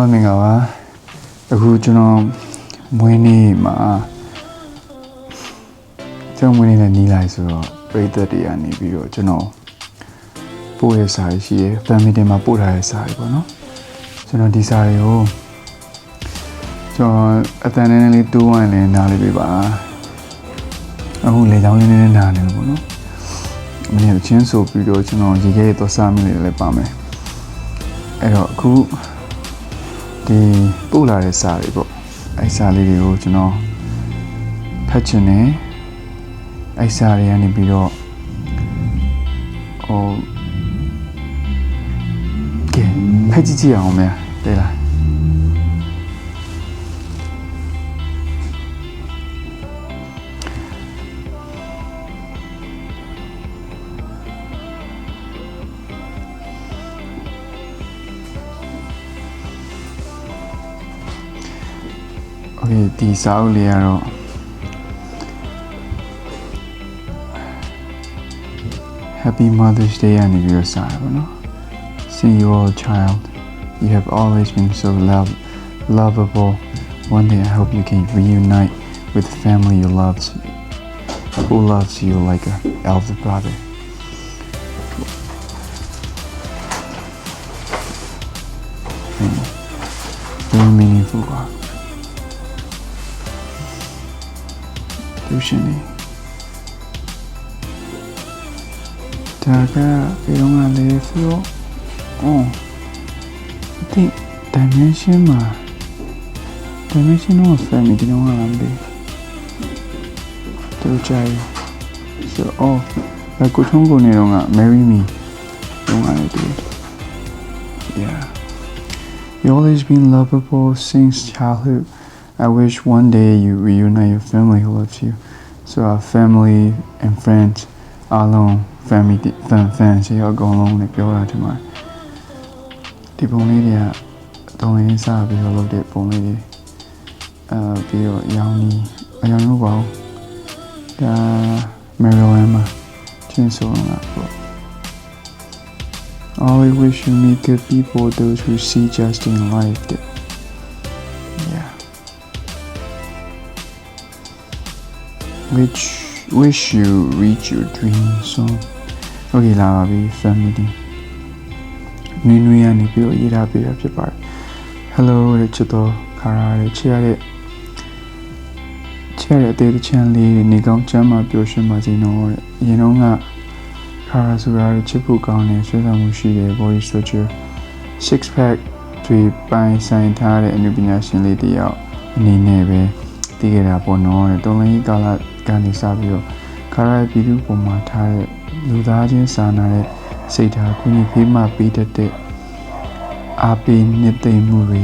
အားလုံးမင်္ဂလာပါအခုကျွန်တော်မွေးနေ့မှာကျွန်တော်မွေးနေ့နဲ့နီးလိုက်ဆိုတော့ပြည်သက်တွေကနေပြီးတော့ကျွန်တော်ပို့ရစာရှိရယ် family တွေမှာပို့ထားတဲ့စာတွေပေါ့နော်ကျွန်တော်ဒီစာတွေကိုကျွန်တော်အတန်နည်းနည်းလေးတိုးဝိုင်းလည်းနားလေးပြပါအခုလေချောင်းလေးနည်းနည်းနားနေလို့ပေါ့နော်မင်းတို့ချင်းဆိုပြီးတော့ကျွန်တော်ရေခဲတော့စားမိနေတယ်လည်းပါမယ်အဲ့တော့အခု ဒီပို့လာတဲ့စာတွေပေါ့အဲစာလေးတွေကိုကျွန်တော်ဖတ်ချင်တယ်အဲစာတွေကနေပြီးတော့ဟိုကဲဖတ်ကြည့်ကြည့်အောင်မယ်လေလား ပြီဒီစာအုပ်လေးကတော့ Happy Mother's Day အနေပြီးတော့စာရပါတော့ See you all child. You have always been so love lovable. One day I hope you can reunite with family you loved who loves you like a elder brother. သူရှင်နေဒါကဘယ်တော့မှလဲဆိုတော့အော်ဒီ dimension မှာ dimension of family ဒီတော့မှမသိသူကြိုင်ဆိုအော်ဘယ်ကိုထုံးကုန်နေတော့က marry me တော့ရတယ်ဒီ yeah You always been lovable since childhood. I wish one day you reunite your family who loves you. So our family and friends alone family fan fans ရောအကုန်လုံးနဲ့ပြောတာဒီမှာဒီပုံလေးတွေကတောင်းရင်းစားပြီးတော့လုပ်တဲ့ပုံလေးတွေအဲပြီးတော့အယောင်ကြီးအယောင်လို့ပါဘူးဒါမယ်ရီလန်းမှာချင်းဆိုတော့ပေါ့ Always wish you meet good people, those who see just in life. That, Which wish you reach your dream soon. Okay လာပါပြီ family နွေနွေကနေပြီးတော့ရေးထားပေးတာဖြစ်ပါတယ် Hello တဲ့ချစ်တော်ခါရတဲ့ချစ်ရတဲ့ချစ်ရတဲ့အသေးတစ်ချမ်းလေးတွေနေကောင်းချမ်းသာပျော်ရွှင်ပါစေနော်တဲ့အရင်တော့ကခါရဆိုတာချစ်ဖို့ကောင်းတဲ့ဆွေးနွေးမှုရှိတဲ့ body structure six pack တွေပိုင်ဆိုင်ထားတဲ့အနုပညာရှင်လေးတယောက်အနေနဲ့ပဲတည်ခဲ့တာပေါ့နော်တဲ့တော်လိုင်းကာလ ကနေစပြီးတော့ခါရပြည်သူပုံမှာထားတဲ့လူသားချင်းစာနာတဲ့စိတ်ထားကုညီဖေးမှပေးတတ်တဲ့အာပေနှစ်သိမ့်မှုတွေ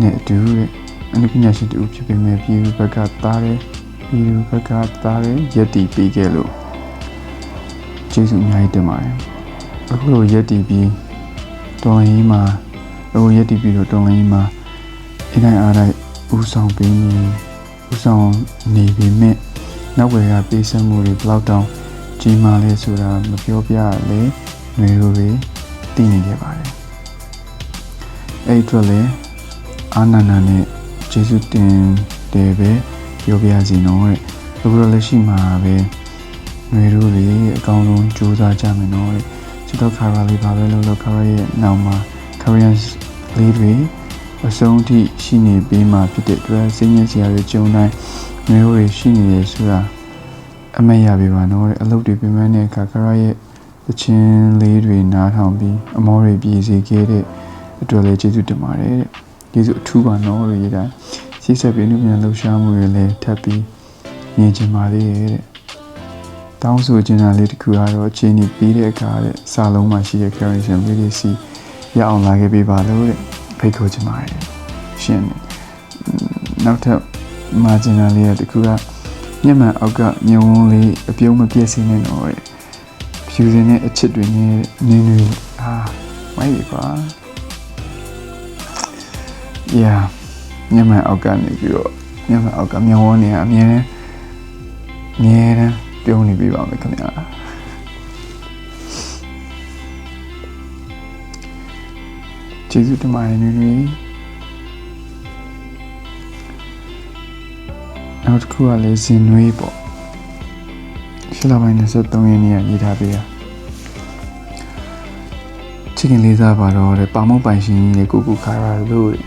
နဲ့အတူတဲ့အနုပညာရှင်တူဖြစ်ပေမဲ့ပြည်သူဘက်ကသားတဲ့ပြည်သူဘက်ကသားတဲ့ယက်တီပေးခဲ့လို့ကျေးဇူးအများကြီးတင်ပါတယ်အခုလိုရက်တည်ပြီးတော်လိုင်းကြီးမှာအခုရက်တည်ပြီးတော့တော်လိုင်းကြီးမှာအတိုင်းအားတိုင်းဥဆောင်ပေးနေ ဦးဆောင်နေပြီမြင့်နောက်ွယ်ကပေးဆမှုတွေဘလောက်တောင်ကြီးမားလဲဆိုတာမပြောပြလဲနှွေတို့တွေသိနေခဲ့ပါတယ်အဲ့အတွက်လည်းအာနန္ဒာနဲ့ဂျေစုတင်တယ်ပဲပြောပြစီနော်တဲ့အခုတော့လက်ရှိမှာပဲနှွေတို့တွေအကောင်းဆုံးစူးစမ်းကြမယ်နော်တဲ့စစ်တော့ခါရာလေးဘာပဲလုပ်လို့ခါရာရဲ့နောက်မှာ Korean လေးတွေ အဆုံးထိရှိနေပြီးမှဖြစ်တဲ့အတွက်စိတ်ညစ်စရာတွေကြုံတိုင်းຫນွေတို့တွေရှိနေတယ်ဆိုတာအမတ်ရပြီပါနော်တဲ့အလုပ်တွေပြင်ပန်းတဲ့အခါခါရရဲ့တချင်းလေးတွေနားထောင်ပြီးအမောတွေပြည်စီခဲ့တဲ့အတွက်လည်းကျေးဇူးတင်ပါတယ်တဲ့ကျေးဇူးအထူးပါနော်လို့ရေးတာရှေ့ဆက်ပြီးနုပြန်လှူရှားမှုတွေလည်းထပ်ပြီးမြင်ချင်ပါသေးရဲ့တဲ့တောင်းဆိုချင်တာလေးတစ်ခုကတော့အချိန်ကြီးပြီးတဲ့အခါတဲ့စာလုံးမှာရှိတဲ့ correction လေးတွေစီရအောင်လာခဲ့ပေးပါလို့တဲ့ ဖိတ်ခေါ်ချင်ပါတယ်ရှင်းတယ်နောက်ထပ်မာဂျင်နာလေးကတစ်ခုကမျက်မှန်အောက်ကမြုံဝန်းလေးအပြုံးမပြည့်စည်နေတော့တဲ့ဖြူစင်တဲ့အချစ်တွေနဲ့နင်းနေအာမိုက်ပြီကွာ yeah မျက်မှန်အောက်ကနေပြီးတော့မျက်မှန်အောက်ကမြုံဝန်းနေကအမြဲတမ်းအမြဲတမ်းပြုံးနေပြီပါမယ်ခင်ဗျာ ကျေကျေးဇူးတင်ပါတယ်နွေနွေနောက်တစ်ခုကလည်းဇင်နွေးပေါ့ရှစ်လပိုင်း23ရက်နေ့ကရေးထားပေးတာချစ်ခင်လေးစားပါတော့တဲ့ပါမုတ်ပိုင်ရှင်ကြီးနဲ့ကိုကူခါရလို့တဲ့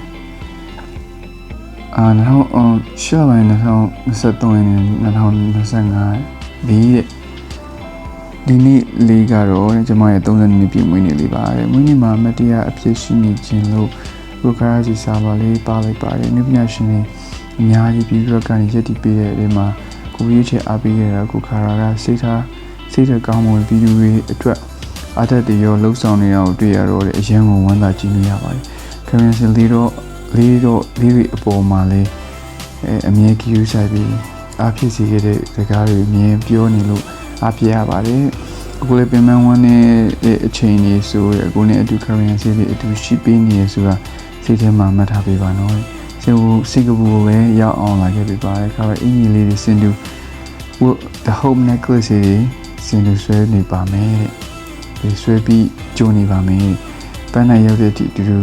အာနောက်အောင်ရှစ်လပိုင်း2023ရက်နေ့2025ဒီတဲ့ ဒီနေ့လေးကတော့တဲ့ကျွန်မရဲ့30နှစ်ပြည့်မွေးနေ့လေးပါတဲ့မွေးနေ့မှာမတရားအဖြစ်ရှိနေခြင်းလို့ကိုခါရစီစာပါလေးပါလိုက်ပါတယ်မြညာရှင်တွေအများကြီးပြီးတော့ကနေရက်တည်ပေးတဲ့အဲဒီမှာကိုရွေးချယ်အားပေးခဲ့တာကိုခါရကစိတ်ထားစိတ်ဓာတ်ကောင်းမွန်ပြီးသူတွေအတွက်အားတက်တရောလှုပ်ဆောင်နေတာကိုတွေ့ရတော့တဲ့အရန်ကိုဝမ်းသာကြည့်နေရပါတယ်ခရင်စလေးတော့လေးတော့လေးတွေအပေါ်မှာလဲအဲအမြဲကြည့်ယူဆိုင်ပြီးအားဖြစ်စေခဲ့တဲ့စကားတွေအမြင်ပြောနေလို့ အားပြရပါတယ်အခုလည်းပြင်ပန်းဝန်းတဲ့အချိန်လေးဆိုရအခုနဲ့အတူ currency တွေအတူရှိပေးနေရဆိုတာစိတ်ထဲမှာမှတ်ထားပေးပါနော်စင်ဘူစင်ကာပူကိုပဲရောက်အောင်လာခဲ့ပြီးပါတယ်ခါပဲအင်ဂျီလေးတွေစင်တူ the home necklace တွေစင်တူဆွဲနေပါမယ်တဲ့ဆွဲပြီးကြိုးနေပါမယ်ပန်းနိုင်ရောက်တဲ့အထိတူတူ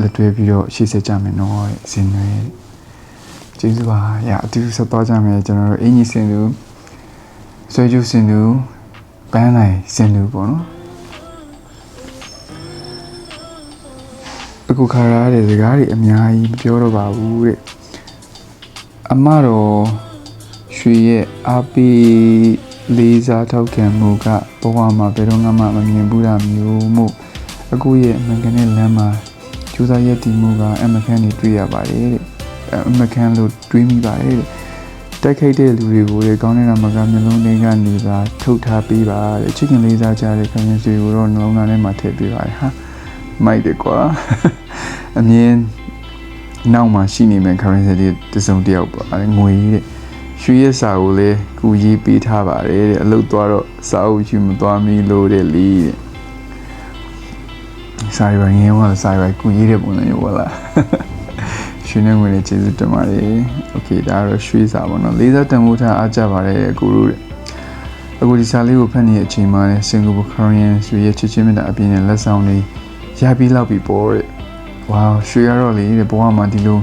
လက်တွဲပြီးတော့ရှေ့ဆက်ကြမယ်နော်တဲ့စင်တွေကျေးဇူးပါရအတူဆက်သွားကြမယ်ကျွန်တော်တို့အင်ဂျီစင်တူ ဆွဲကြိုးစင်တူပန်းနိုင်စင်တူပေါ့နော်အခုခါရတဲ့စကားတွေအများကြီးမပြောတော့ပါဘူးတဲ့အမတော်ရွှေရဲ့အားပေးလေးစားထောက်ခံမှုကဘဝမှာဘယ်တော့မှမမြင်ဘူးတာမျိုးမို့အခုရဲ့အမှန်ကန်တဲ့လမ်းမှာကြိုးစားရည်တည်မှုကအမကန်နေတွေ့ရပါတယ်တဲ့အမကန်လို့တွေးမိပါတယ်တဲ့ တိုက်ခိုက်တဲ့လူတွေကိုလေကောင်းတဲ့နာမကမျိုးလုံးလေးကနေပါထုတ်ထားပေးပါတဲ့ချစ်ခင်လေးစားကြတဲ့ခံရစီကိုတော့နှလုံးသားထဲမှာထည့်ပေးပါတယ်ဟာမိုက်တယ်ကွာအမြင်နောက်မှာရှိနေမယ့် currency တွေတစုံတစ်ယောက်ပေါ့အဲငွေကြီးတဲ့ရွှေရဲ့စာကိုလည်းကူရေးပေးထားပါတယ်တဲ့အလုပ်သွားတော့စာအုပ်ယူမသွားမီလို့တဲ့လီတဲ့စာရွက်ငင်းဝါစာရွက်ကူရေးတဲ့ပုံစံမျိုးဟုတ်လား ရွှေနဲ့ငွေနဲ့ကျေးဇူးတင်ပါတယ်။ Okay ဒါကတော့ရွှေစာပေါ့နော်။လေးစားတန်ဖိုးထားအားကြပါတယ်အကိုတို့။အခုဒီစာလေးကိုဖတ်နေတဲ့အချိန်မှာစင်ကာပူခရီးယန်ရွှေရဲ့ချစ်ချင်းမြတ်အပြင်နဲ့လက်ဆောင်တွေရပြီးလောက်ပြီပေါ့တဲ့။ Wow ရွှေရတော့လေတဲ့ဘဝမှာဒီလို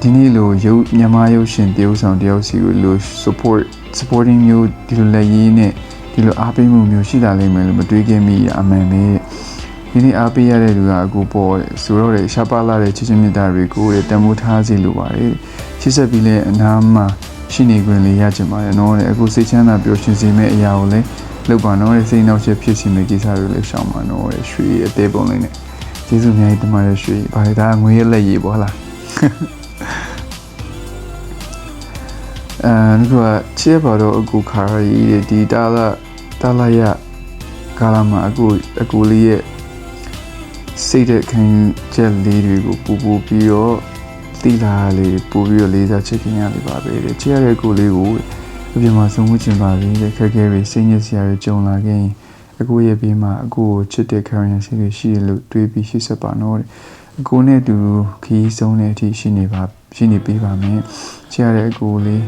ဒီနေ့လိုရုပ်မြန်မာရုပ်ရှင်တရုပ်ဆောင်တယောက်စီကိုလို support supporting မျိုးဒီလိုလက်ရည်နဲ့ဒီလိုအားပေးမှုမျိုးရှိတာလိမ့်မယ်လို့မတွေးခင်မိအမှန်ပဲ။ ဒီနေ့အားပေးရတဲ့လူကအခုပေါ်ဆိုတော့လေရှားပါလာတဲ့ချစ်ချင်းမြတ်တာတွေကိုတန်ဖိုးထားစီလိုပါတယ်ချစ်ဆက်ပြီးလဲအနာမှာရှိနေခွင့်လေးရချင်ပါတယ်နော်တဲ့အခုစိတ်ချမ်းသာပျော်ရွှင်စေမယ့်အရာကိုလည်းလုပ်ပါနော်တဲ့စိတ်နှောက်ချက်ဖြစ်စီမယ့်ကိစ္စတွေလည်းရှောင်ပါနော်တဲ့ရွှေအသေးပုံလေးနဲ့ကျေးဇူးအများကြီးတင်ပါတယ်ရွှေဘာလဲဒါငွေရလက်ရည်ပေါ့လားအဲတို့ကချစ်ပါတော့အကူခါရီဒီတာလာတာလာရကာလာမှာအကူအကူလေးရဲ့ စိတ်တဲ့ခံချက်လေးတွေကိုပူပူပြီးတော့တိလာလေးပူပြီးတော့လေးစားချစ်ခင်ရလေးပါပဲတဲ့ချစ်ရတဲ့ကိုလေးကိုအပြင်မှာဆုံးဝချင်ပါပြီတဲ့ခက်ခဲတွေစိတ်ညစ်စရာတွေကြုံလာခဲ့ရင်အကူရဲ့ဘေးမှာအကူကိုချစ်တဲ့ currency တွေရှိတယ်လို့တွေးပြီးရှိဆက်ပါတော့တဲ့အကူနဲ့အတူခီးဆုံးတဲ့အထိရှိနေပါရှိနေပေးပါမယ်ချစ်ရတဲ့အကူလေး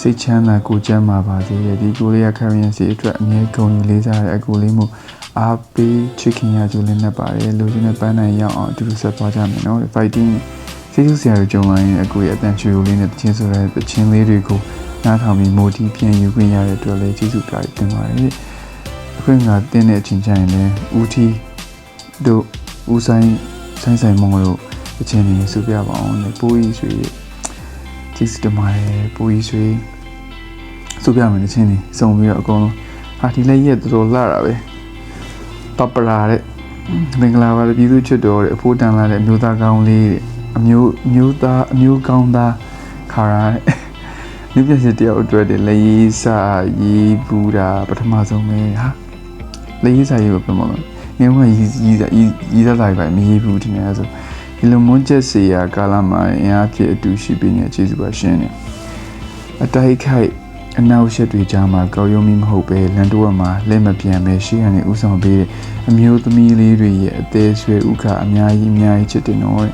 စိတ်ချမ်းသာကိုကျမ်းမာပါစေတဲ့ဒီကိုလေးရ currency အတွက်အမြဲကုန်ယူလေးစားတဲ့အကူလေးမှု အားပေးချစ်ခင်ရကြလေးနဲ့ပါတယ်လူချင်းနဲ့ပန်းနိုင်ရအောင်အတူတူဆက်သွားကြမယ်နော် fighting စိတ်ဆူစရာကြုံလာရင်အကူရဲ့အတန်ချွေလေးနဲ့တချင်းဆိုတဲ့တချင်းလေးတွေကိုနားထောင်ပြီးမိုတီပြန်ယူခွင့်ရတဲ့အတွက်လည်းကျေးဇူးပြတင်ပါတယ်အခုငါတင်းတဲ့အချိန်ကျရင်လည်းဦးထီတို့ဦးဆိုင်ဆိုင်ဆိုင်မောင်တို့အချင်းတွေစုပြပါအောင်လေပိုးကြီးဆွေကျေးဇူးတင်ပါတယ်ပိုးကြီးဆွေစုပြမယ်အချင်းတွေစုံပြီးတော့အကုန်လုံးဟာဒီလည်းရက်တော်တော်လာတာပဲ ပပလာတဲ့မင်္ဂလာပါပြည်သူချစ်တော်တဲ့အဖိုးတန်လာတဲ့အမျိုးသားကောင်းလေးတဲ့အမျိုးမျိုးသားအမျိုးကောင်းသားခါရတဲ့လူပြည့်စတယောက်အတွက်တည်းလေရေးစာရေးဘူးတာပထမဆုံးပဲဟာလေရေးစာရေးပဲပြမလို့ငယ်ကရေးရေးစာရေးစာလိုက်ပါမရေးဘူးဒီနေ့ဆိုဒီလိုမွန်းချက်စီယာကာလမှာအင်အားဖြစ်အတူရှိပြီးနေကျေးဇူးပါရှင်နေအတိုက်ခိုက် အနောက်ရှက်တွေကြားမှာကောက်ရုံမိမဟုတ်ပဲလန်တိုးမှာလက်မပြန်ပဲရှိကနေဥဆောင်ပေးတဲ့အမျိုးသမီးလေးတွေရဲ့အသေးဆွဲဥခအများကြီးအများကြီးချစ်တယ်နော်တဲ့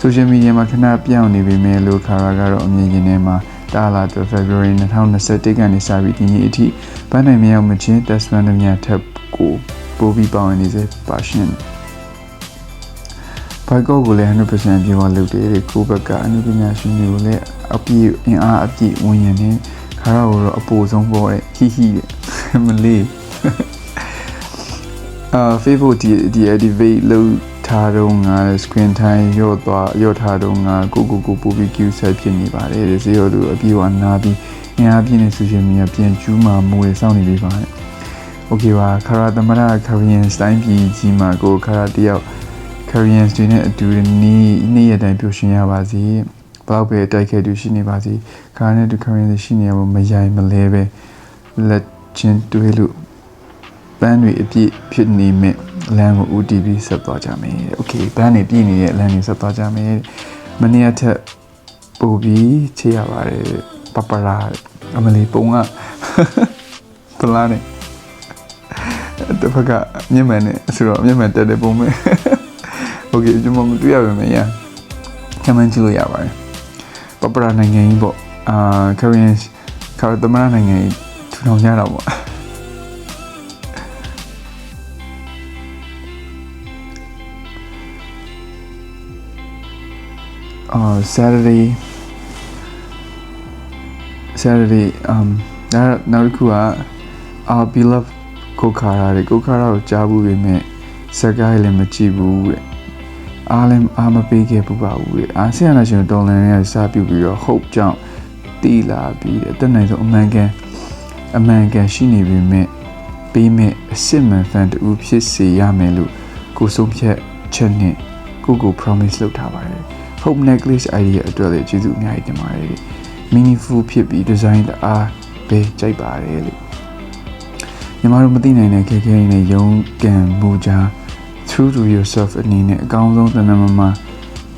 ဆိုရှယ်မီဒီယာမှာခဏပြောင်းနေပေမဲ့လို့ခါရာကတော့အမြင်ရင်းထဲမှာတာလာတော့ February 2021ကနေစပြီးဒီနေ့အထိပန်းနိုင်မြောက်မချင်း test run များထပ်ကိုပို့ပြီးပေါင်းနေစေပါရှင် boycott ကိုလည်း100%ပြေဝလုပ်တယ်တဲ့ကိုဘက်ကအနုပညာရှင်တွေကိုလည်းအပြည့်အင်အားအပြည့်ဝင်ရင်နေခါ ရကိုတော့အပူဆုံးပေါ်တဲ့ဟိဟိတဲ့မလေးအာ Facebook ဒီဒီ activate လုပ်ထားတော့ငါ screen time ရော့သွားရော့ထားတော့ငါကိုကိုကိုပူပြီး queue set ဖြစ်နေပါတယ်တဲ့ဇေယောတို့အပြေဝနာပြီးအင်အားပြည့်နေ social media ပြန်ကျူးမှာမွေစောင့်နေပြီပါတဲ့ Okay ပါခါရသမရ Korean စတိုင်းပြည်ကြီးမှာကိုခါရတယောက် Korean တွေနဲ့အတူနေ့နေ့ရက်တိုင်းပျော်ရွှင်ရပါစေဘ လောက်ပဲတိုက်ခဲတူရှိနေပါစေခါရနဲ့တူ Korean တွေရှိနေရမမရိုင်မလဲပဲလက်ချင်းတွေးလို့ဘန်းတွေအပြည့်ဖြစ်နေမဲ့လမ်းကို UTV ဆက်သွားကြမယ်တဲ့။ Okay ဘန်းတွေပြည့်နေတဲ့လမ်းတွေဆက်သွားကြမယ်တဲ့။မနေ့ကထက်ပို့ပြီးချေရပါတယ်တဲ့ပပရာတဲ့အမလီပုံကပလာနေတစ်ဖက်ကမျက်မှန်နဲ့ဆိုတော့မျက်မှန်တက်တဲ့ပုံပဲ။ Okay ကျွန်တော်မတွေ့ရပါမယ်ညာ။ကမန်ကြည့်လို့ရပါတယ်။ ပပရာနိုင်ငံကြီးပေါ့။အာ Korean ခါသမရနိုင်ငံကြီးထူထောင်ကြတာပေါ့။အာ Saturday Saturday um ဒါနောက်တစ်ခုက our beloved ကိုခါရာတွေကိုခါရာကိုကြားဘူးပေမဲ့စကားလည်းမကြည့်ဘူးတဲ့ အားလည်းအားမပေးခဲ့ဘူးပါဘူးတဲ့အာဆီယံနာရှင်ဒေါ်လာနဲ့စပြုတ်ပြီးတော့ hope ကြောင့်တီးလာပြီးအတက်နိုင်ဆုံးအမှန်ကန်အမှန်ကန်ရှိနေပေမဲ့ပေးမဲ့အစ်စ်မှန်ဖန်တူဖြစ်စေရမယ်လို့ကိုဆုံးဖြတ်ချက်နဲ့ကိုကို promise လုပ်ထားပါတယ် hope necklace idea အတွက်လည်းကျေးဇူးအများကြီးတင်ပါတယ်တဲ့ meaningful ဖြစ်ပြီး design တအားပဲကြိုက်ပါတယ်လို့ညီမတို့မသိနိုင်တဲ့ခဲခဲနဲ့ရုံးကန်မှုကြား true to yourself အနေနဲ့အကောင်းဆုံးတဏ္ဍမမ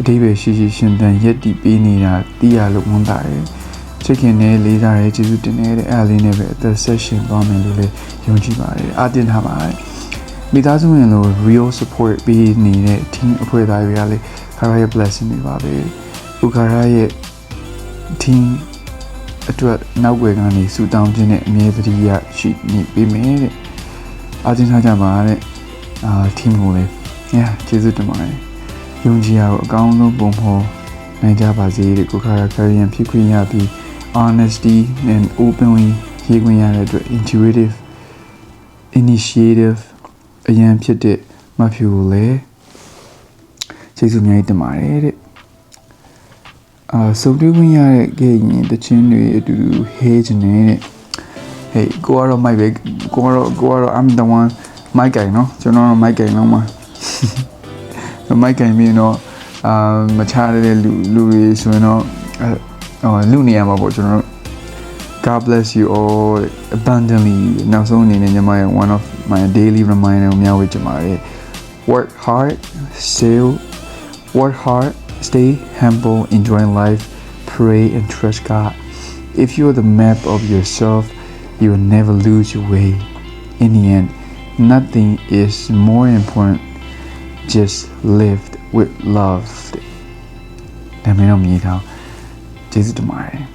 အတိပ္ပယ်ရှိရှိရှင်သန်ရက်တည်ပေးနေတာသိရလို့ဝန်တာတယ်ချစ်ခင်နဲ့လေးစားရဲကျေးဇူးတင်နေတဲ့အဲ့အလေးနဲ့ပဲအသက်ဆက်ရှင်သွားမယ်လို့လည်းယုံကြည်ပါတယ်အတင်ထားပါတယ်မိသားစုဝင်လို့ real support ပေးနေတဲ့ team အဖွဲ့သားတွေကလည်းခါရရဲ့ blessing တွေပါပဲဥခါရရဲ့ team အတွက်နောက်ွယ်ကနေဆူတောင်းခြင်းနဲ့အမြဲတမ်းရရှိနေပေးမယ်တဲ့အားချင်းထားကြပါတဲ့ အာ team ကိုလည်းညာကျေးဇူးတင်ပါတယ်ယုံကြည်ရကိုအကောင်းဆုံးပုံဖော်နိုင်ကြပါစေတဲ့ကိုခါရခရီးရန်ဖြစ်ခွင့်ရပြီး honesty and openly ရေးခွင့်ရတဲ့အတွက် intuitive initiative အရန်ဖြစ်တဲ့မဖြူကိုလည်းကျေးဇူးအများကြီးတင်ပါတယ်တဲ့အာစုံတွေ့ခွင့်ရတဲ့ကဲရင်တချင်းတွေအတူတူဟဲချင်နေတဲ့ hey ကိုကတော့ mic ပဲကိုကတော့ကိုကတော့ I'm the one mic ကင်နော်ကျွန်တော်တော့ mic ကင်လုံးမှာ mic ကင်ပြီးတော့အာမချရတဲ့လူလူတွေဆိုရင်တော့ဟိုလူနေရမှာပေါ့ကျွန်တော်တို့ God bless you all abundantly နောက်ဆုံးအနေနဲ့ညီမရဲ့ one of my daily reminder ကိုမျှဝေချင်ပါတယ် work hard still work hard stay humble enjoy life pray and trust God if you're the map of yourself you will never lose your way in the end nothing is more important just lived with love ဒါမင်းတို့မြည်ထားကျေးဇူးတင်ပါတယ်